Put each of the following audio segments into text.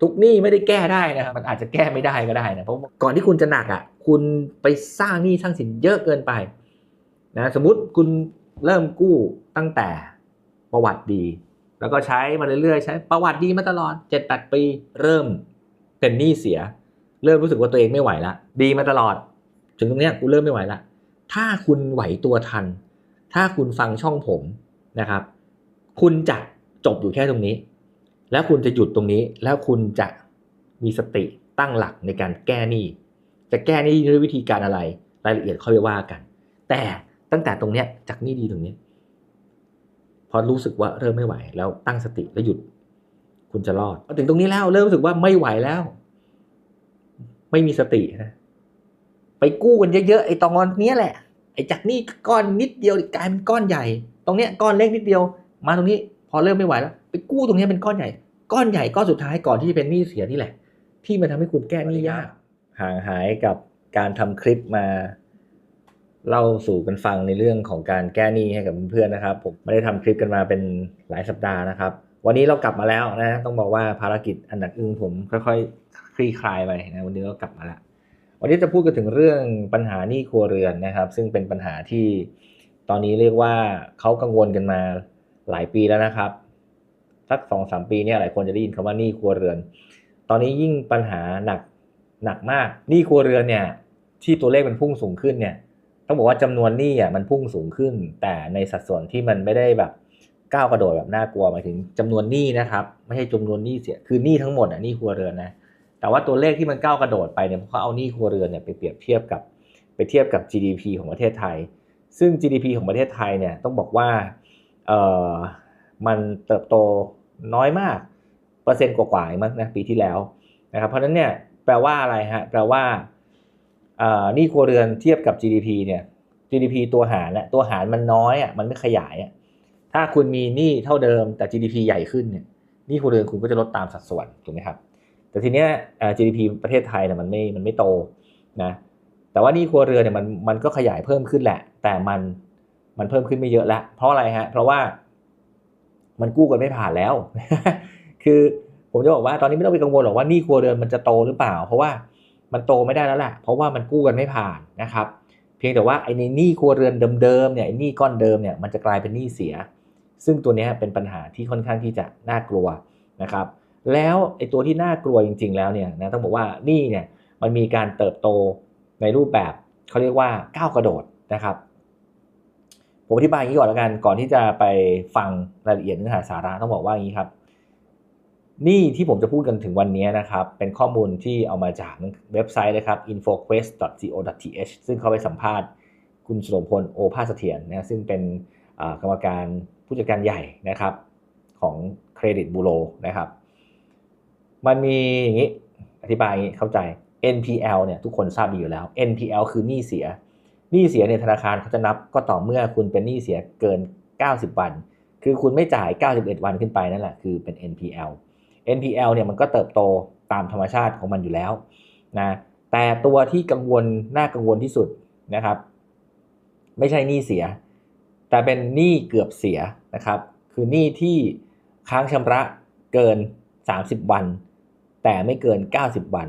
ทุกหนี้ไม่ได้แก้ได้นะครับมันอาจจะแก้ไม่ได้ก็ได้นะเพราะก่อนที่คุณจะหนักอะคุณไปสร้างหนี้สร้างสินเยอะเกินไปนะสมมุติคุณเริ่มกู้ตั้งแต่ประวัติดี แล้วก็ใช้มาเรื่อยๆ ใช้ประวัติดีมาตลอด7จ็ดแปดปี เริ่มเป็นหนี้เสีย เริ่มรู้สึกว่าตัวเองไม่ไหวละดีมาตลอด ถึงตรงเนี้ยกูเริ่มไม่ไหวละถ้าคุณไหวตัวทัน ถ้าคุณฟังช่องผมนะครับ คุณจะจบอยู่แค่ตรงนี้ แล้วคุณจะหยุดตรงนี้ แล้วคุณจะมีสติตั้งหลักในการแก้หนี้ จะแก้หนี้ด้วยวิธีการอะไร รายละเอียดค่อยไปว่ากัน แต่ตั้งแต่ตรงเนี้ยจากหนี้ดีตรงนี้ พอรู้สึกว่าเริ่มไม่ไหว แล้วตั้งสติแล้วหยุด คุณจะรอดพอถึงตรงนี้แล้ว เริ่มรู้สึกว่าไม่ไหวแล้ว ไม่มีสตินะไปกู้กันเยอะๆไอ้ตอนเนี้ยแหละ ไอ้จากหนี้ก้อนนิดเดียวกลายเป็นก้อนใหญ่ ตรงเนี้ยก้อนเล็กนิดเดียว มาตรงนี้ พอเริ่มไม่ไหวแล้ว ไปกู้ตรงนี้เป็นก้อนใหญ่ ก้อนใหญ่ก้อนสุดท้ายก่อนที่จะเป็นหนี้เสียนี่แหละ ที่มันทำให้คุณแก้หนี้ยากห่างหายกับการทำคลิปมาเล่าสู่กันฟังในเรื่องของการแก้หนี้ให้กับเพื่อนๆนะครับ ผมไม่ได้ทำคลิปกันมาเป็นหลายสัปดาห์นะครับ วันนี้เรากลับมาแล้วนะ ต้องบอกว่าภารกิจอันดับอึ้งผมค่อยๆคลี่คลายไปนะวันนี้เรากลับมาแล้ววันนี้จะพูดกันถึงเรื่องปัญหาหนี้ครัวเรือนนะครับ ซึ่งเป็นปัญหาที่ตอนนี้เรียกว่าเขากังวลกันมาหลายปีแล้วนะครับ สักสองสามปีเนี่ยหลายคนจะได้ยินคำว่าหนี้ครัวเรือน ตอนนี้ยิ่งปัญหาหนักหนักมากหนี้ครัวเรือนเนี่ยที่ตัวเลขมันพุ่งสูงขึ้นเนี่ยต้องบอกว่าจำนวนหนี้อะมันพุ่งสูงขึ้น แต่ในสัดส่วนที่มันไม่ได้แบบก้าวกระโดดแบบน่ากลัวหมายถึงจำนวนหนี้นะครับ ไม่ใช่จำนวนหนี้เสียคือหนี้ทั้งหมดอะหนี้ครัวเรือนนะแต่ว่าตัวเลขที่มันก้าวกระโดดไปเนี่ยเขาเอาหนี้ครัวเรือนเนี่ยไปเปรียบเทียบกับไปเทียบกับ GDP ของประเทศไทย ซึ่ง GDP ของประเทศไทยเนี่ยต้องบอกว่าเออมันเติบโต น้อยมากเปอร์เซ็นต์กว่าๆมั้งนะปีที่แล้วนะครับเพราะนั้นเนี่ยแปลว่าอะไรฮะแปลว่าอ่อหนี้ครัวเรือนเทียบกับ GDP เนี่ย GDP ตัวหารน่ะตัวหารมันน้อยอะมันไม่ขยายอะถ้าคุณมีหนี้เท่าเดิมแต่ GDP ใหญ่ขึ้นเนี่ยหนี้ครัวเรือนคุณก็จะลดตามสัดส่วนถูกไหมครับ แต่ทีเนี้ย GDP ประเทศไทยเนี่ยมันไม่มันไม่โตนะแต่ว่านี้ครัวเรือนเนี่ยมันมันก็ขยายเพิ่มขึ้นแหละ แต่มันมันเพิ่มขึ้นไม่เยอะแล้วเพราะอะไรฮะเพราะว่า มันกู้กันไม่ผ่านแล้ว คือผมจะบอกว่าตอนนี้ไม่ต้องไปกังวลหรอกว่านี้ครัวเรือนมันจะโตหรือเปล่า เพราะว่ามันโตไม่ได้แล้วแหละเพราะว่ามันกู้กันไม่ผ่านนะครับ เพียงแต่ว่าไอ้ในหนี้ครัวเรือนเดิมๆเนี่ยไอ้หนี้ก้อนเดิมเนี่ยมันจะกลายเป็นหนี้เสีย ซึ่งตัวนี้เป็นปัญหาที่ค่อนข้างที่จะน่ากลัวนะครับ แล้วไอ้ตัวที่น่ากลัวจริง ๆ แล้วเนี่ยนะต้องบอกว่านี่เนี่ยมันมีการเติบโตในรูปแบบเขาเรียกว่าก้าวกระโดดนะครับ ผมอธิบายอย่างนี้ก่อนแล้วกัน ก่อนที่จะไปฟังรายละเอียดเนื้อหาสาระต้องบอกว่าอย่างนี้ครับ นี่ที่ผมจะพูดกันถึงวันนี้นะครับ เป็นข้อมูลที่เอามาจากเว็บไซต์นะครับ infoquest.co.th ซึ่งเขาไปสัมภาษณ์คุณสุรพลโอภาสเถียรนะซึ่งเป็นกรรมการผู้จัดการใหญ่นะครับของเครดิตบูโรนะครับ มันมีอย่างนี้อธิบายอย่างนี้เข้าใจ NPL เนี่ยทุกคนทราบดีอยู่แล้ว NPL คือหนี้เสีย หนี้เสียในธนาคารเขาจะนับก็ต่อเมื่อคุณเป็นหนี้เสียเกิน 90 วัน คือคุณไม่จ่าย 91 วันขึ้นไปนั่นแหละคือเป็น NPL NPL เนี่ยมันก็เติบโตตามธรรมชาติของมันอยู่แล้วนะแต่ตัวที่กังวลน่ากังวลที่สุดนะครับ ไม่ใช่หนี้เสีย แต่เป็นหนี้เกือบเสียนะครับ คือหนี้ที่ค้างชำระเกิน 30 วัน แต่ไม่เกิน 90 วัน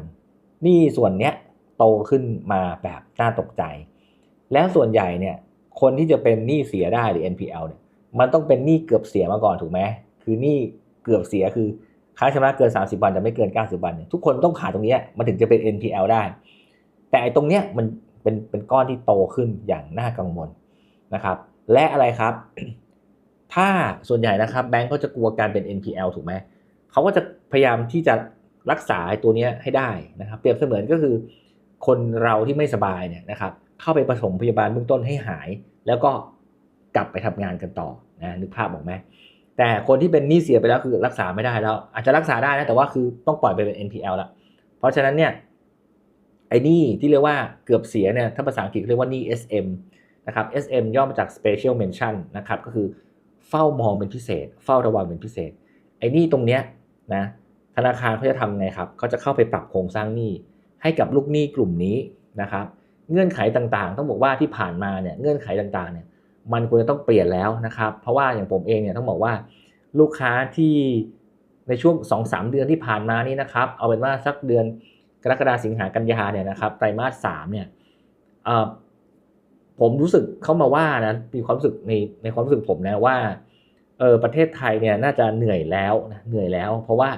หนี้ส่วนเนี้ยโตขึ้นมาแบบน่าตกใจ แล้วส่วนใหญ่เนี่ยคนที่จะเป็นหนี้เสียได้หรือ NPL เนี่ยมันต้องเป็นหนี้เกือบเสียมาก่อนถูกไหมคือหนี้เกือบเสียคือค้างชำระเกิน 30 วันแต่ไม่เกิน 90 วันเนี่ยทุกคนต้องผ่านตรงนี้มันถึงจะเป็น NPL ได้ แต่ไอ้ตรงเนี้ยมันเป็นเป็นก้อนที่โตขึ้นอย่างน่ากังวลนะครับ และอะไรครับ ถ้าส่วนใหญ่นะครับแบงก์ก็จะกลัวการเป็น NPL ถูกไหมเขาก็จะพยายามที่จะรักษาตัวนี้ให้ได้นะครับ เปรียบเสมือนก็คือ คนเราที่ไม่สบายเนี่ยนะครับ เข้าไปผสมพยาบาลเบื้องต้นให้หาย แล้วก็กลับไปทำงานกันต่อนะนึกภาพออกไหมแต่คนที่เป็นหนี้เสียไปแล้วคือรักษาไม่ได้แล้ว อาจจะรักษาได้นะแต่ว่าคือต้องปล่อยไปเป็น NPL แล้วเพราะฉะนั้นเนี่ยไอ้นี่ที่เรียกว่าเกือบเสียเนี่ยถ้าภาษาอังกฤษเรียกว่าหนี้ SM นะครับ SM ย่อมาจาก Special Mention นะครับก็คือเฝ้ามองเป็นพิเศษ เฝ้าระวังเป็นพิเศษ ไอ้นี่ตรงเนี้ยนะธนาคารเขาจะทำไงครับเขาจะเข้าไปปรับโครงสร้างหนี้ให้กับลูกหนี้กลุ่มนี้นะครับ เงื่อนไขต่างๆ ต้องบอกว่าที่ผ่านมาเนี่ยเงื่อนไขต่างๆเนี่ยมันควรจะต้องเปลี่ยนแล้วนะครับ เพราะว่าอย่างผมเองเนี่ยต้องบอกว่าลูกค้าที่ในช่วง2อสเดือนที่ผ่านมานี้นะครับ เอาเป็นว่าสักเดือนกรกฎาสิงหากันยาเนี่ยนะครับไตรมาสสามเนี่ยผมรู้สึกเข้ามาว่านะมีความรู้สึกในในความรู้สึกผมนะว่าเออประเทศไทยเนี่ยน่าจะเหนื่อยแล้วนะเหนื่อยแล้ว เพราะว่า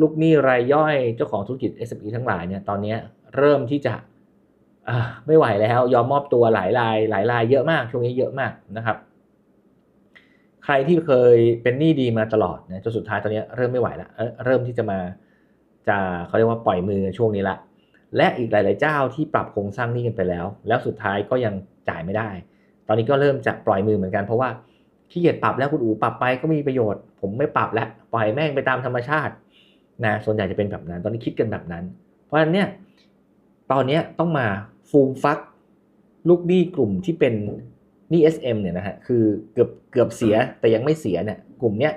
ลูกหนี้รายย่อยเจ้าของธุรกิจ SME ทั้งหลายเนี่ยตอนนี้เริ่มที่จะ ไม่ไหวแล้วยอมมอบตัวหลายรายหลายรายเยอะมากช่วงนี้เยอะมากนะครับ ใครที่เคยเป็นหนี้ดีมาตลอดนะจนสุดท้ายตอนนี้เริ่มไม่ไหวแล้วเริ่มที่จะมาจะเขาเรียกว่าปล่อยมือช่วงนี้ละและอีกหลาย ๆ เจ้าที่ปรับโครงสร้างหนี้กันไปแล้ว แล้วสุดท้ายก็ยังจ่ายไม่ได้ ตอนนี้ก็เริ่มจะปล่อยมือเหมือนกันเพราะว่าขี้เกียจปรับแล้วคุณอู๋ปรับไปก็มีประโยชน์ ผมไม่ปรับแล้วปล่อยแม่งไปตามธรรมชาตินะส่วนใหญ่จะเป็นแบบนั้น ตอนนี้คิดกันแบบนั้น เพราะฉะนั้นเนี่ยตอนนี้ต้องมา ฟูมฟัก ลูกหนี้กลุ่มที่เป็นหนี้ SM เนี่ยนะฮะคือเกือบเกือบเสียแต่ยังไม่เสียเนี่ยกลุ่มเนี้ย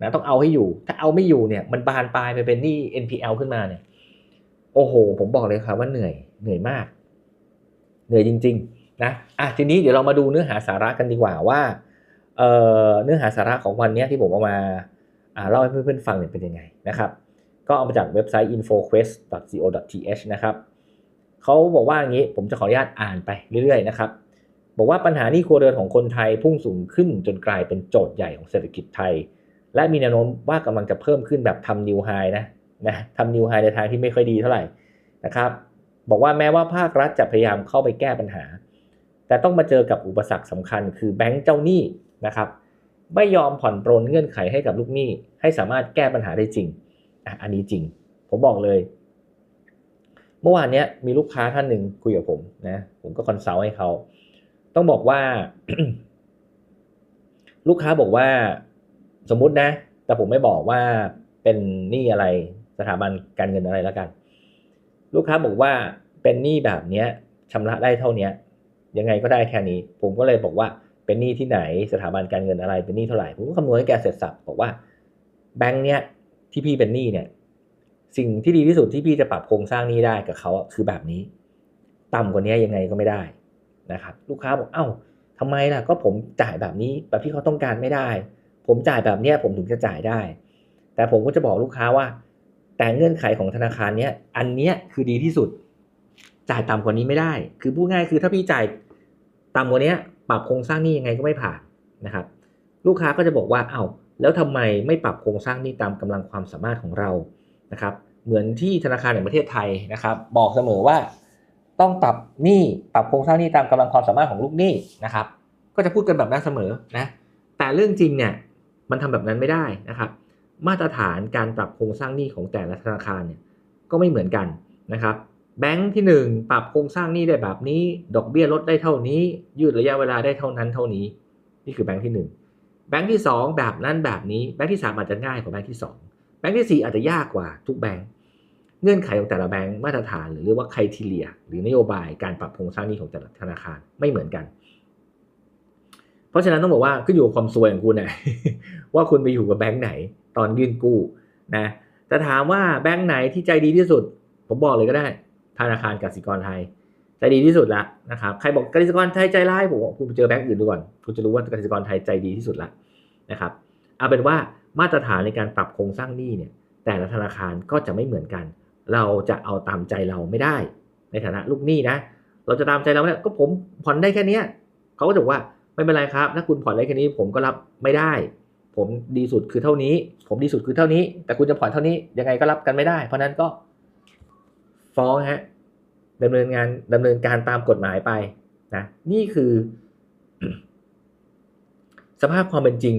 นะต้องเอาให้อยู่ ถ้าเอาไม่อยู่เนี่ยมันบานปลายไปเป็นหนี้ NPL ขึ้นมาเนี่ยโอ้โห ผมบอกเลยครับว่าเหนื่อยเหนื่อยมาก เหนื่อยจริง ๆ นะอะทีนี้เดี๋ยวเรามาดูเนื้อหาสาระกันดีกว่าว่าเอ่อเนื้อหาสาระของวันนี้ที่ผมเอามาเล่าให้เพื่อนๆฟังเนี่ยเป็นยังไงนะครับ ก็เอามาจากเว็บไซต์ infoquest.co.th นะครับ เขาบอกว่าอย่างนี้ผมจะขออนุญาตอ่านไปเรื่อยๆนะครับบอกว่าปัญหานี้ครัวเรือนของคนไทยพุ่งสูงขึ้นจนกลายเป็นโจทย์ใหญ่ของเศรษฐกิจไทย และมีแนวโน้มว่ากำลังจะเพิ่มขึ้นแบบทำนิวไฮนะนะทำนิวไฮในทางที่ไม่ค่อยดีเท่าไหร่นะครับบอกว่าแม้ว่าภาครัฐจะพยายามเข้าไปแก้ปัญหา แต่ต้องมาเจอกับอุปสรรคสำคัญ คือแบงก์เจ้าหนี้นะครับไม่ยอมผ่อนปรนเงื่อนไขให้กับลูกหนี้ ให้สามารถแก้ปัญหาได้จริงอะอันนี้จริง ผมบอกเลย เมื่อวานนี้มีลูกค้าท่านหนึ่งคุยกับผมนะ ผมก็คอนซัลท์ให้เขา ต้องบอกว่า ลูกค้าบอกว่า สมมุตินะ แต่ผมไม่บอกว่าเป็นหนี้อะไรสถาบันการเงินอะไรแล้วกัน ลูกค้าบอกว่าเป็นหนี้แบบเนี้ยชำระได้เท่านี้ยังไงก็ได้แค่นี้ ผมก็เลยบอกว่าเป็นหนี้ที่ไหนสถาบันการเงินอะไรเป็นหนี้เท่าไหร่ผมก็คำนวณให้แกเสร็จสับบอกว่าแบงค์เนี้ยที่พี่เป็นหนี้เนี่ย สิ่งที่ดีที่สุดที่พี่จะปรับโครงสร้างนี้ได้กับเขาคือแบบนี้ ต่ำกว่านี้ยังไงก็ไม่ได้นะครับ ลูกค้าบอกเอ้าทำไมล่ะก็ผมจ่ายแบบนี้แบบที่เขาต้องการไม่ได้ ผมจ่ายแบบเนี้ยผมถึงจะจ่ายได้ แต่ผมก็จะบอกลูกค้าว่า แต่เงื่อนไขของธนาคารเนี้ยอันเนี้ยคือดีที่สุด จ่ายต่ำกว่านี้ไม่ได้ คือพูดง่ายคือถ้าพี่จ่ายต่ำกว่านี้ปรับโครงสร้างนี้ยังไงก็ไม่ผ่านนะครับ ลูกค้าก็จะบอกว่าเอา้าแล้วทำไมไม่ปรับโครงสร้างนี้ตามกำลังความสามารถของเรา นะครับเหมือนที่ธนาคารแห่งประเทศไทยนะครับ บอกเสมอว่าต้องปรับหนี้ปรับโครงสร้างหนี้ตามกำลังความสามารถของลูกหนี้นะครับ ก็จะพูดกันแบบนั้นเสมอนะแต่เรื่องจริงเนี่ยมันทำแบบนั้นไม่ได้นะครับ มาตรฐานการปรับโครงสร้างหนี้ของแต่ละธนาคารเนี่ยก็ไม่เหมือนกันนะครับแบงค์ที่ 1 ปรับโครงสร้างหนี้ได้แบบนี้ ดอกเบี้ยลดได้เท่านี้ ยืดระยะเวลาได้เท่านั้นเท่านี้ นี่คือแบงค์ที่ 1 แบงค์ที่ 2 แบบนั้นแบบนี้ แบงค์ที่ 3 อาจจะง่ายกว่าแบงค์ที่ 2 แบงค์ที่ 4 อาจจะยากกว่าทุกแบงค์เงื่อนไขของแต่ละแบงค์มาตรฐานหรือเรียกว่าไคทีเลีย หรือนโยบายการปรับโครงสร้างหนี้ของแต่ละธนาคารไม่เหมือนกัน เพราะฉะนั้นต้องบอกว่าขึ้นอยู่กับความซวยของคุณนะว่าคุณไปอยู่กับแบงค์ไหนตอนยื่นกู้นะจะถามว่าแบงค์ไหนที่ใจดีที่สุด ผมบอกเลยก็ได้ ธนาคารกสิกรไทย ใจดีที่สุดละนะครับใครบอกกสิกรไทยใจร้ายผมคุณไปเจอแบงก์อื่นดูก่อนคุณจะรู้ว่ากสิกรไทยใจดีที่สุดละนะครับเอาเป็นว่า มาตรฐานในการปรับโครงสร้างหนี้เนี่ยแต่ละธนาคารก็จะไม่เหมือนกัน เราจะเอาตามใจเราไม่ได้ ในฐานะลูกหนี้นะ เราจะตามใจเราเนี่ยก็ผมผ่อนได้แค่นี้เขาก็จะบอกว่าไม่เป็นไรครับ ถ้าคุณผ่อนได้แค่นี้ผมก็รับไม่ได้ ผมดีสุดคือเท่านี้ ผมดีสุดคือเท่านี้ แต่คุณจะผ่อนเท่านี้ยังไงก็รับกันไม่ได้ เพราะนั้นก็ฟ้องฮะดำเนินงานดำเนินการตามกฎหมายไปนะนี่คือ สภาพความเป็นจริง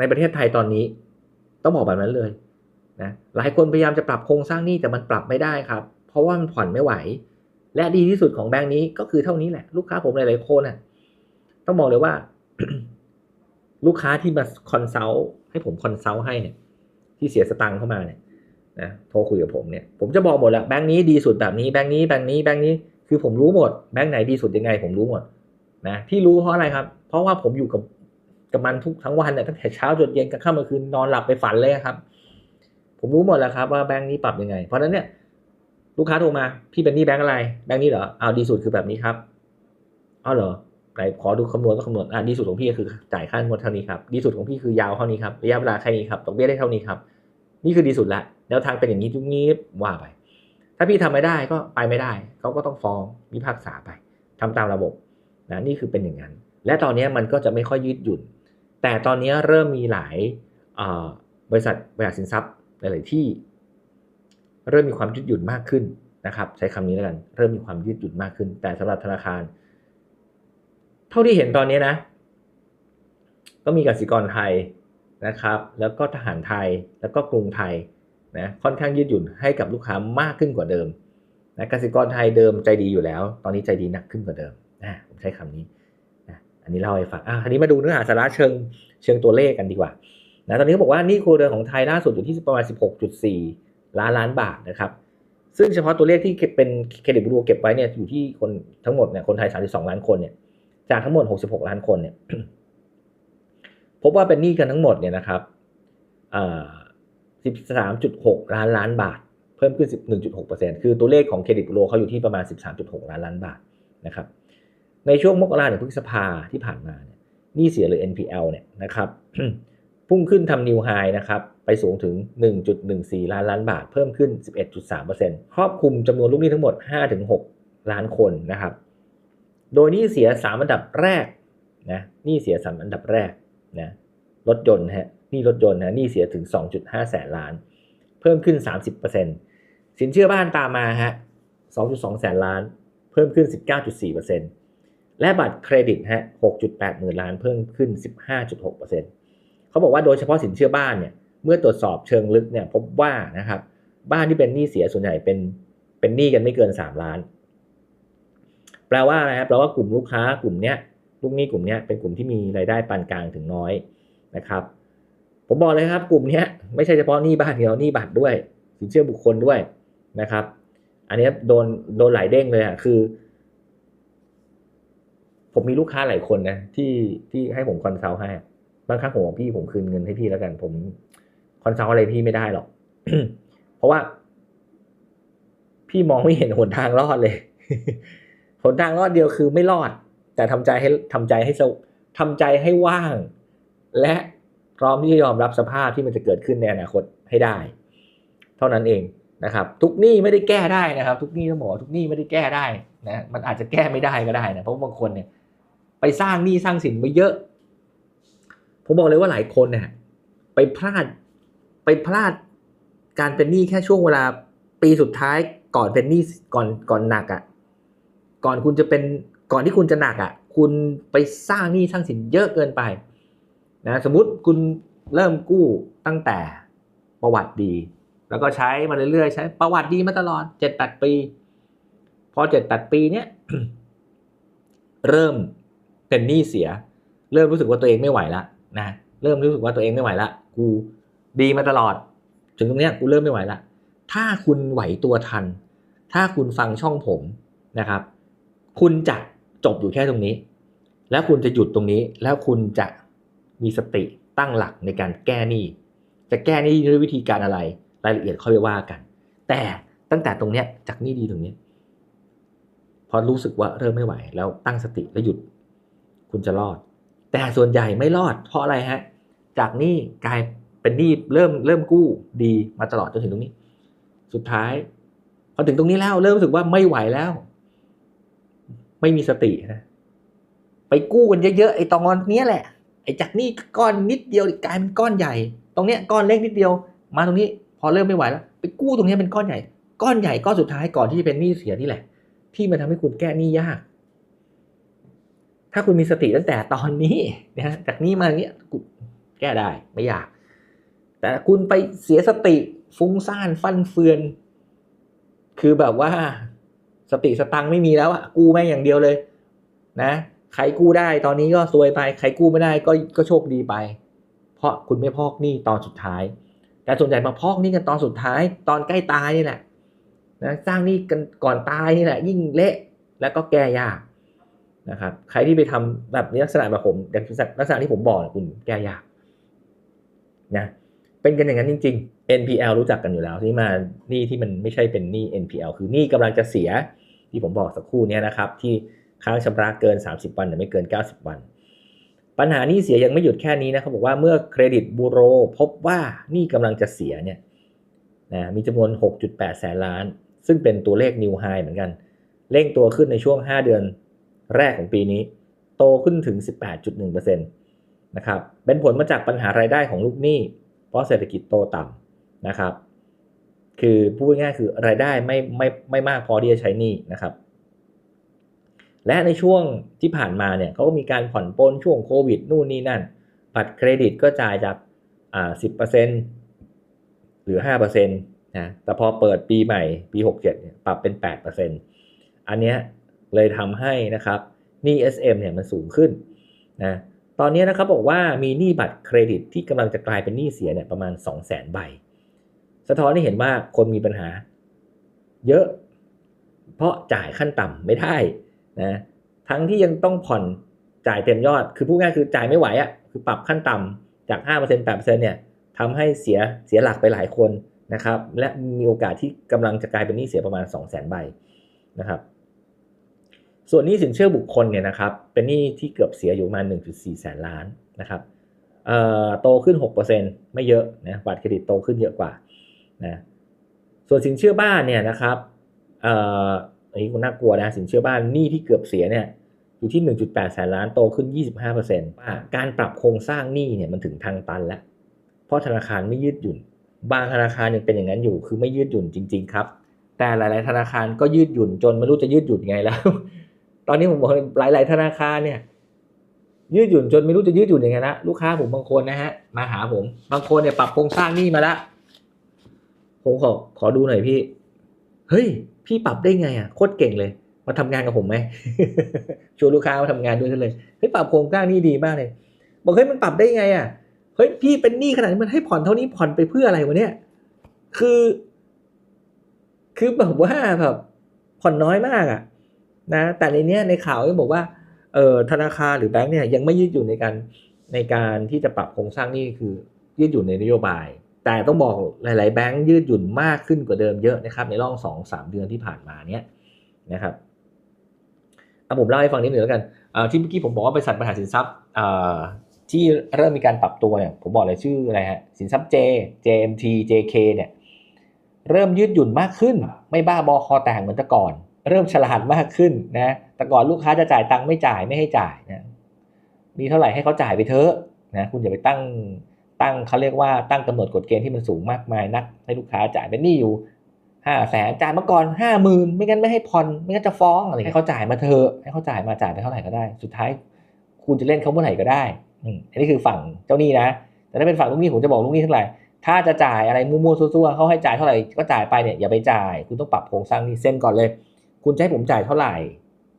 ในประเทศไทยตอนนี้ ต้องบอกแบบนั้นเลยนะหลายคนพยายามจะปรับโครงสร้างหนี้แต่มันปรับไม่ได้ครับ เพราะว่ามันผ่อนไม่ไหว และดีที่สุดของแบงค์นี้ก็คือเท่านี้แหละ ลูกค้าผมหลายๆคนน่ะต้องบอกเลยว่า ลูกค้าที่มาคอนซัลท์ให้ผมคอนซัลท์ให้เนี่ย ที่เสียสตังค์เข้ามาเนี่ยนะโทรคุยกับผมเนี่ยผมจะบอกหมดแล้วแบงค์นี้ดีสุดแบบนี้แบงค์นี้แบงค์นี้แบงค์นี้คือผมรู้หมดแบงค์ไหนดีสุดยังไง ผมรู้หมดนะที่รู้เพราะอะไรครับ เพราะว่าผมอยู่กับ กับมันทุกทั้งวันเนี่ยตั้งแต่เช้าจนเย็นกลางค่ำกลางคืนนอนหลับไปฝันเลยครับ ผมรู้หมดแล้วครับว่าแบงค์นี้ปรับยังไง เพราะนั้นเนี่ยลูกค้าโทรมาพี่เป็นนี่แบงค์อะไรแบงค์นี้เหรอเอาดีสุดคือแบบนี้ครับเอาเหรอไหนขอดูคำนวณก็คำนวณอะดีสุดของพี่ก็คือจ่ายค่างวดเท่านี้ครับดีสุดของพี่คือยาวเท่านี้ครับระยะเวลาแค่นี้ครับดอกเบี้ยได้เท่านี้ครับ นี่คือดีสุดละแนวทางเป็นอย่างนี้ทุกนี้ว่าไป ถ้าพี่ทำไม่ได้ก็ไปไม่ได้เขาก็ต้องฟ้องมีพากษาไปทำตามระบบนะนี่คือเป็นอย่างนั้น และตอนนี้มันก็จะไม่ค่อยยืดหยุ่น แต่ตอนนี้เริ่มมีหลายบริษัทบริษัทสินทรัพย์หลาย ๆ ที่ เริ่มมีความยืดหยุ่นมากขึ้นนะครับ ใช้คำนี้แล้วกัน เริ่มมีความยืดหยุ่นมากขึ้น แต่สำหรับธนาคาร เท่าที่เห็นตอนนี้นะ ก็มีกสิกรไทยนะครับ แล้วก็ทหารไทยแล้วก็กรุงไทยนะค่อนข้างยืดหยุ่นให้กับลูกค้ามากขึ้นกว่าเดิมนะกสิกรไทยเดิมใจดีอยู่แล้ว ตอนนี้ใจดีหนักขึ้นกว่าเดิมนะผมใช้คำนี้ นนี้เล่าให้ฟังอะอันนี้มาดูเนื้อหาสาระเชิงเชิงตัวเลขกันดีกว่านะตอนนี้เขาบอกว่านี่ครัวเรือนของไทยล่าสุดอยู่ที่ประมาณ 16.4 ล้านล้านบาทนะครับ ซึ่งเฉพาะตัวเลขที่เป็นเครดิตบูโรเก็บไว้เนี่ยอยู่ที่คนทั้งหมดเนี่ยคนไทย 32 ล้านคนเนี่ยจากทั้งหมด 66 ล้านคนเนี่ยพบว่าเป็นหนี้กันทั้งหมดเนี่ยนะครับอ13.6 ล้านล้านบาท เพิ่มขึ้น 11.6%คือตัวเลขของเครดิตบูโรเขาอยู่ที่ประมาณ 13.6 ล้านล้านบาทนะครับ ในช่วงมกราถึงพฤษภาที่ผ่านมาเนี่ยหนี้เสียหรือ NPL เนี่ยนะครับพุ่งขึ้นทำนิวไฮนะครับไปสูงถึง 1.14 ล้านล้านบาท เพิ่มขึ้น 11.3%ครอบคลุมจำนวนลูกหนี้ทั้งหมด 5-6 ล้านคนนะครับ โดยหนี้เสีย 3 อันดับแรกนะหนี้เสีย 3 อันดับแรกนะรถยนต์ฮะหนี้รถยนต์นะหนี้เสียถึง 2.5 แสนล้าน เพิ่มขึ้น 30%สินเชื่อบ้านตามมาฮะ 2.2 แสนล้าน เพิ่มขึ้น 19.4% และบัตรเครดิตฮะ 6.8 หมื่นล้านเพิ่มขึ้น 15.6%เขาบอกว่าโดยเฉพาะสินเชื่อบ้านเนี่ย เมื่อตรวจสอบเชิงลึกเนี่ยพบว่านะครับ บ้านที่เป็นหนี้เสียส่วนใหญ่เป็นเป็นหนี้กันไม่เกิน 3 ล้าน แปลว่าอะไรครับแปลว่ากลุ่มลูกค้ากลุ่มเนี้ยลูกหนี้กลุ่มเนี้ยเป็นกลุ่มที่มีรายได้ปานกลางถึงน้อยนะครับ ผมบอกเลยครับกลุ่มนี้ไม่ใช่เฉพาะหนี้บ้านเดียวหนี้บัตรด้วย สินเชื่อบุคคลด้วยนะครับ อันนี้โดนโดนหลายเด้งเลยอะคือ ผมมีลูกค้าหลายคนนะที่ที่ให้ผมคอนซัลท์ให้บางครั้งผมบอกพี่ผมคืนเงินให้พี่แล้วกัน ผมคอนซัลท์อะไรพี่ไม่ได้หรอกเพราะว่า พี่มองไม่เห็นหนทางรอดเลยหนทางรอดเดียวคือไม่รอด แต่ทำใจให้ทำใจให้ทำใจให้ว่าง และพร้อมที่จะยอมรับสภาพที่มันจะเกิดขึ้นในอนาคตให้ได้ เท่านั้นเองนะครับ ทุกหนี้ไม่ได้แก้ได้นะครับ ทุกหนี้ต้องบอกทุกหนี้ไม่ได้แก้ได้นะมันอาจจะแก้ไม่ได้ก็ได้นะเพราะบางคนเนี่ย ไปสร้างหนี้สร้างสินไปเยอะ ผมบอกเลยว่าหลายคนเนี่ยไปพลาดไปพลาดการเป็นหนี้แค่ช่วงเวลาปีสุดท้ายก่อนเป็นหนี้ก่อนก่อนหนักอะ่ะ ก่อนคุณจะเป็นก่อนที่คุณจะหนักอะ่ะ คุณไปสร้างหนี้สร้างสินเยอะเกินไปนะสมมุติคุณเริ่มกู้ตั้งแต่ประวัติดี แล้วก็ใช้มาเรื่อยๆใช้ประวัติดีมาตลอดเจ็ดแปดปี พอเจ็ดแปดปีเนี้ยเริ่ม เป็นหนี้เสีย เริ่มรู้สึกว่าตัวเองไม่ไหวละนะเริ่มรู้สึกว่าตัวเองไม่ไหวละกูดีมาตลอด ถึงตรงเนี้ยกูเริ่มไม่ไหวละถ้าคุณไหวตัวทัน ถ้าคุณฟังช่องผมนะครับ คุณจะจบอยู่แค่ตรงนี้ แล้วคุณจะหยุดตรงนี้ แล้วคุณจะมีสติตั้งหลักในการแก้หนี้ จะแก้หนี้ด้วยวิธีการอะไร รายละเอียดค่อยว่ากัน แต่ตั้งแต่ตรงเนี้ยจากหนี้ดีตรงนี้ พอรู้สึกว่าเริ่มไม่ไหว แล้วตั้งสติแล้วหยุด คุณจะรอด แต่ส่วนใหญ่ไม่รอดเพราะอะไรฮะ จากหนี้กลายเป็นหนี้เริ่มเริ่มกู้ดีมาตลอดจนถึงตรงนี้ สุดท้ายพอถึงตรงนี้แล้วเริ่มรู้สึกว่าไม่ไหวแล้ว ไม่มีสตินะไปกู้กันเยอะๆไอ้ตอนนี้แหละ ไอ้จากนี่ก้อนนิดเดียวกลายเป็นก้อนใหญ่ ตรงเนี้ยก้อนเล็กนิดเดียว มาตรงนี้ พอเริ่มไม่ไหวแล้ว ไปกู้ตรงนี้เป็นก้อนใหญ่ ก้อนใหญ่ก้อนสุดท้ายก่อนที่จะเป็นหนี้เสียนี่แหละ ที่มันทำให้คุณแก้หนี้ยาก ถ้าคุณมีสติตั้งแต่ตอนนี้นะจากนี้มาอย่างนี้แก้ได้ไม่ยาก แต่คุณไปเสียสติฟุ้งซ่านฟันเฟือน คือแบบว่าสติสตังไม่มีแล้วอะกู้แม่งอย่างเดียวเลย นะใครกู้ได้ตอนนี้ก็ซวยไปใครกู้ไม่ได้ก็ก็โชคดีไป เพราะคุณไม่พอกหนี้ตอนสุดท้าย แต่ส่วนใหญ่มาพอกหนี้กันตอนสุดท้าย ตอนใกล้ตายนี่แหละนะสร้างหนี้กันก่อนตายนี่แหละ ยิ่งเละแล้วก็แก้ยาก นะครับใครที่ไปทำแบบนี้ลักษณะแบบผมลักษณะที่ผมบอกคุณแก้ยากนะเป็นกันอย่างนั้นจริง ๆ NPL รู้จักกันอยู่แล้วที่มาหนี้ที่มันไม่ใช่เป็นหนี้ NPL คือหนี้กำลังจะเสียที่ผมบอกสักครู่นี้นะครับ ที่ค้างชำระเกิน 30 วันแต่ไม่เกิน 90 วัน ปัญหานี้เสียยังไม่หยุดแค่นี้นะเขาบอกว่าเมื่อเครดิตบูโรพบว่าหนี้กำลังจะเสียเนี่ยนะมีจำนวน 6.8 แสนล้าน ซึ่งเป็นตัวเลขนิวไฮเหมือนกัน เร่งตัวขึ้นในช่วง 5 เดือน แรกของปีนี้ โตขึ้นถึง 18.1%นะครับเป็นผลมาจากปัญหารายได้ของลูกหนี้ เพราะเศรษฐกิจโตต่ำนะครับคือพูดง่ายคือรายได้ไม่ไม่ไม่มากพอที่จะใช้หนี้นะครับ และในช่วงที่ผ่านมาเนี่ยเขาก็มีการผ่อนปลนช่วงโควิดนู่นนี่นั่นบัตรเครดิตก็จ่ายจากอ่าสิบเปอร์เซ็นหรือห้าเปอร์เซ็นต์นะแต่พอเปิดปีใหม่ปีหกเจ็ดปรับเป็นแปดเปอร์เซ็นต์อันเนี้ย เลยทำให้นะครับหนี้ SM เนี่ยมันสูงขึ้นนะตอนนี้นะครับบอกว่ามีหนี้บัตรเครดิตที่กำลังจะกลายเป็นหนี้เสียเนี่ยประมาณ 2 0 0 0 0 0 ใบ สะท้อนให้เห็นว่าคนมีปัญหา เยอะ เพราะจ่ายขั้นต่ำไม่ได้นะทั้งที่ยังต้องผ่อนจ่ายเต็มยอด คือพูดง่ายคือจ่ายไม่ไหวอะ่ะคือปรับขั้นต่ำจาก 5% 8%เนี่ยทำให้เสียเสียหลักไปหลายคนนะครับ และมีโอกาสที่กำลังจะกลายเป็นหนี้เสียประมาณ 2 0 0 0 0 0 ใบนะครับ ส่วนนี้สินเชื่อบุคคลเนี่ยนะครับเป็นหนี้ที่เกือบเสียอยู่ประมาณ1.4 แสนล้านนะครับโตขึ้น 6%ไม่เยอะนะบัตรเครดิตโตขึ้นเยอะกว่านะส่วนสินเชื่อบ้านเนี่ยนะครับเอ่ออันนี้คุณน่ากลัวนะสินเชื่อบ้านหนี้ที่เกือบเสียเนี่ยอยู่ที่ 1.8 แสนล้านโตขึ้น 25%ว่าการปรับโครงสร้างหนี้เนี่ยมันถึงทางตันแล้ว เพราะธนาคารไม่ยืดหยุ่น บางธนาคารยังเป็นอย่างนั้นอยู่ คือไม่ยืดหยุ่นจริง ๆ ครับ แต่หลาย ๆ ธนาคารก็ยืดหยุ่นจนไม่รู้จะยืดหยุ่นไงแล้ว ตอนนี้ผมบอกหลาย ๆ ธนาคารเนี่ย ยืดหยุ่นจนไม่รู้จะยืดหยุ่นยังไงละลูกค้าผมบางคนนะฮะ มาหาผม บางคนเนี่ยปรับโครงสร้างหนี้มาละผมขอขอดูหน่อยพี่ เฮ้ย พี่ปรับได้ไงอะโคตรเก่งเลย มาทำงานกับผมไหมชวนลูกค้ามาทำงานด้วยกันเลยเฮ้ยปรับโครงสร้างหนี้ดีมากเลย บอกเฮ้ยมันปรับได้ไงอะเฮ้ยพี่เป็นหนี้ขนาดนี้มันให้ผ่อนเท่านี้ผ่อนไปเพื่ออะไรวะเนี่ย คือ คือแบบว่าแบบผ่อนน้อยมากอะ นะแต่ในเนี้ยในข่าวก็บอกว่าเออธนาคารหรือแบงก์เนี่ยยังไม่ยืดหยุ่นในการในการที่จะปรับโครงสร้างนี้คือยืดหยุ่นในนโยบาย แต่ต้องบอกหลาย ๆ แบงก์ยืดหยุ่นมากขึ้นกว่าเดิมเยอะนะครับในรอบสองสามเดือนที่ผ่านมาเนี้ยนะครับเอาผมเล่าให้ฟังนิดหนึ่งแล้วกันที่เมื่อกี้ผมบอกว่าบริษัทบริหารสินทรัพย์ที่เริ่มมีการปรับตัวเนี่ยผมบอกเลยชื่ออะไรฮะสินทรัพย์ J JMT JK เนี่ยเริ่มยืดหยุ่นมากขึ้น ไม่บ้าบอคอแตกเหมือนแต่ก่อน เริ่มฉลาดมากขึ้นนะแต่ก่อนลูกค้าจะจ่ายตังค์ไม่จ่ายไม่ให้จ่ายนะมีเท่าไหร่ให้เขาจ่ายไปเถอะนะคุณอย่าไปตั้งตั้งเขาเรียกว่าตั้งกำหนดกฎเกณฑ์ที่มันสูงมากมายนัก ให้ลูกค้าจ่ายเป็นหนี้อยู่ห้าแสนจ่ายมาก่อนห้าหมื่นไม่งั้นไม่ให้ผ่อนไม่งั้นจะฟ้องอะไรให้เขาจ่ายมาเถอะให้เขาจ่ายมาจ่ายไปเท่าไหร่ก็ได้ สุดท้ายคุณจะเล่นเขาเมื่อไหร่ก็ได้อันนี้คือฝั่งเจ้าหนี้นะ แต่ถ้าเป็นฝั่งลูกหนี้ผมจะบอกลูกหนี้เท่าไหร่ถ้าจะจ่ายอะไรมั่วๆซั่วๆเขาให้จ่ายเท่าไหร่ก็จ่ายไปเนี่ยอย่าไปจ่าย คุณต้องปรับโครงสร้างนี้เส้นก่อนเลย คุณจะให้ผมจ่ายเท่าไหร่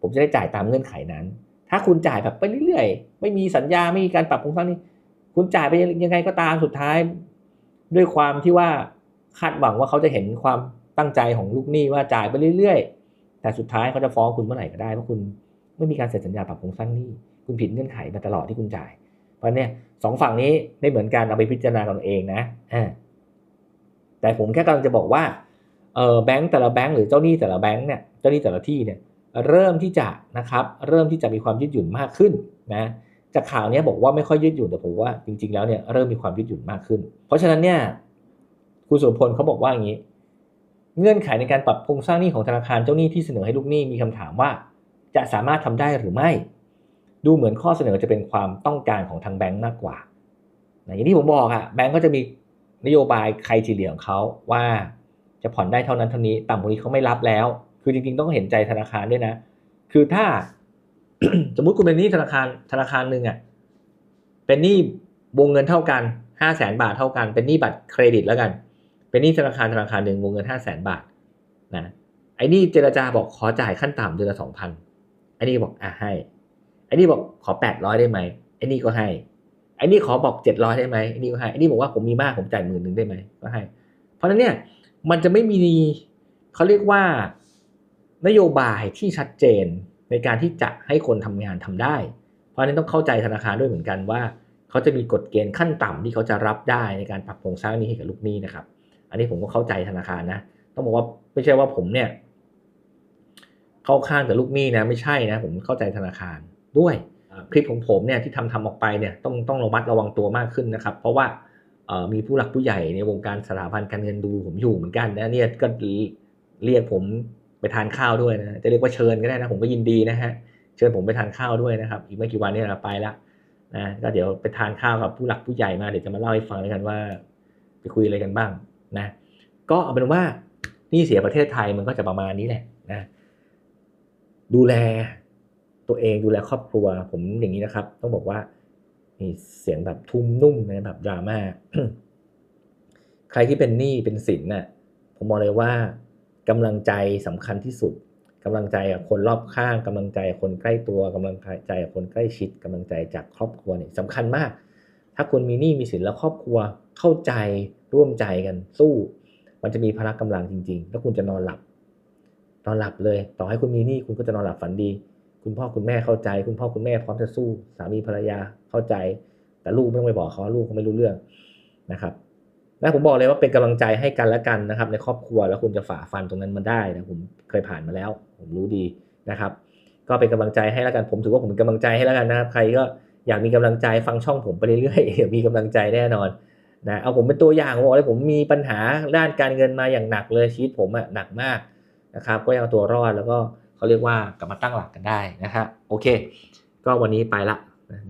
ผมจะได้จ่ายตามเงื่อนไขนั้น ถ้าคุณจ่ายแบบไปเรื่อยๆ ไม่มีสัญญาไม่มีการปรับโครงสร้างนี้ คุณจ่ายไปยังไงก็ตามสุดท้าย ด้วยความที่ว่าคาดหวังว่าเขาจะเห็นความตั้งใจของลูกหนี้ว่าจ่ายไปเรื่อยๆ แต่สุดท้ายเขาจะฟ้องคุณเมื่อไหร่ก็ได้เพราะคุณไม่มีการเซ็นสัญญาปรับโครงสร้างหนี้ คุณผิดเงื่อนไขมาตลอดที่คุณจ่าย เพราะเนี่ยสองฝั่งนี้ไม่เหมือนกันเอาไปพิจารณากันเองนะแต่ผมแค่กำลังจะบอกว่า แบงก์แต่ละแบงก์หรือเจ้าหนี้แต่ละแบงก์เนี่ยเจ้าหนี้แต่ละที่เนี่ยเริ่มที่จะนะครับเริ่มที่จะมีความยืดหยุ่นมากขึ้นนะจากข่าวนี้บอกว่าไม่ค่อยยืดหยุ่นแต่ผมว่าจริง ๆ แล้วเนี่ยเริ่มมีความยืดหยุ่นมากขึ้น เพราะฉะนั้นเนี่ยคุณสุพลเขาบอกว่าอย่างนี้ เงื่อนไขในการปรับโครงสร้างหนี้ของธนาคารเจ้าหนี้ที่เสนอให้ลูกหนี้มีคำถามว่า จะสามารถทำได้หรือไม่ ดูเหมือนข้อเสนอจะเป็นความต้องการของทางแบงก์มากกว่าอย่างที่ผมบอกอะแบงก์ก็จะมีนโยบายใครทีเดียของเขาว่า จะผ่อนได้เท่านั้นเท่านี้ต่ำกว่านี้เขาไม่รับแล้ว คือจริงๆต้องเห็นใจธนาคารด้วยนะ คือถ้าสมมุติคุณเป็นหนี้ธนาคารธนาคารหนึ่งอะเป็นหนี้วงเงินเท่ากันห้าแสนบาทเท่ากัน เป็นหนี้บัตรเครดิตแล้วกัน เป็นหนี้ธนาคารธนาคารหนึ่งวงเงินห้าแสนบาทนะไอ้นี่เจรจาบอกขอจ่ายขั้นต่ำเดือนละสองพันไอ้นี่บอกอะให้ไอ้นี่บอกขอแปดร้อยได้ไหมไอ้นี่ก็ให้ไอ้นี่ขอบอกเจ็ดร้อยได้ไหมไอ้นี่ก็ให้ไอ้นี่บอกว่าผมมีมากผมจ่ายหมื่นหนึ่งได้ไหมก็ให้ เพราะฉะนั้นเนี่ย มันจะไม่มีเขาเรียกว่านโยบายที่ชัดเจนในการที่จะให้คนทำงานทำได้ เพราะนั้นต้องเข้าใจธนาคารด้วยเหมือนกันว่าเขาจะมีกฎเกณฑ์ขั้นต่ำที่เขาจะรับได้ในการปรับโครงสร้างนี้ให้กับลูกหนี้นะครับ อันนี้ผมก็เข้าใจธนาคารนะ ต้องบอกว่าไม่ใช่ว่าผมเนี่ยเข้าเข้าข้างแต่ลูกหนี้นะไม่ใช่นะ ผมเข้าใจธนาคารด้วยคลิปของผมเนี่ยที่ทำทำออกไปเนี่ยต้องต้องระมัดระวังตัวมากขึ้นนะครับ เพราะว่าเอ่อ มีผู้หลักผู้ใหญ่ในวงการสถาบันการเงินดูผมอยู่เหมือนกันนะเนี่ยก็เรียกผมไปทานข้าวด้วยนะจะเรียกว่าเชิญก็ได้นะผมก็ยินดีนะฮะเชิญผมไปทานข้าวด้วยนะครับ อีกไม่กี่วันนี้เราไปละนะก็เดี๋ยวไปทานข้าวกับผู้หลักผู้ใหญ่มาเดี๋ยวจะมาเล่าให้ฟังแล้วยกันว่า ไปคุยอะไรกันบ้างนะก็เอาเป็นว่านี่เสียประเทศไทยมันก็จะประมาณนี้แหละนะดูแลตัวเองดูแลครอบครัวผมอย่างนี้นะครับ ต้องบอกว่า นี่เสียงแบบทุ่มนุ่มนะแบบดราม่าใครที่เป็นหนี้เป็นสินน่ะผมมองเลยว่ากำลังใจสำคัญที่สุดกำลังใจกับคนรอบข้างกำลังใจกับคนใกล้ตัวกำลังใจกับคนใกล้ชิดกำลังใจจากครอบครัวเนี่ยสำคัญมาก ถ้าคุณมีหนี้มีสินแล้วครอบครัวเข้าใจร่วมใจกันสู้ มันจะมีพละกำลังจริง ๆ แล้วคุณจะนอนหลับ นอนหลับเลย ต่อให้คุณมีหนี้คุณก็จะนอนหลับฝันดี คุณพ่อคุณแม่เข้าใจ คุณพ่อคุณแม่พร้อมจะสู้สามีภรรยาเข้าใจ แต่ลูกไม่ต้องไปบอกเขาลูกเขาไม่รู้เรื่องนะครับและผมบอกเลยว่าเป็นกำลังใจให้กันและกันนะครับ ในครอบครัวแล้วคุณจะฝ่าฟันตรงนั้นมาได้นะผมเคยผ่านมาแล้ว ผมรู้ดีนะครับ ก็เป็นกำลังใจให้แล้วกันผมถือว่าผมเป็นกำลังใจให้แล้วกันนะครับใครก็อยากมีกำลังใจฟังช่องผมไปเรื่อยๆมีกำลังใจแน่นอนนะเอาผมเป็นตัวอย่างบอกเลยผมมีปัญหาด้านการเงินมาอย่างหนักเลยชีวิตผมอะหนักมากนะครับ ก็ยังเอาตัวรอดแล้วก็ เขาเรียกว่ากลับมาตั้งหลักกันได้นะครับโอเค ก็วันนี้ไปละ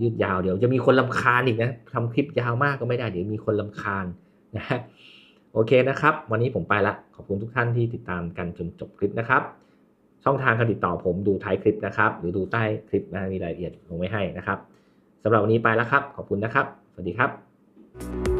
ยืดยาวเดี๋ยวจะมีคนลำคาญอีกนะทำคลิปยาวมากก็ไม่ได้เดี๋ยวมีคนลำคาญนะฮะโอเคนะครับ วันนี้ผมไปละขอบคุณทุกท่านที่ติดตามกันจนจบคลิปนะครับ ช่องทางการติดต่อผมดูท้ายคลิปนะครับ หรือดูใต้คลิปนะมีรายละเอียดลงไว้ให้นะครับสำหรับวันนี้ไปแล้วครับ ขอบคุณนะครับ สวัสดีครับ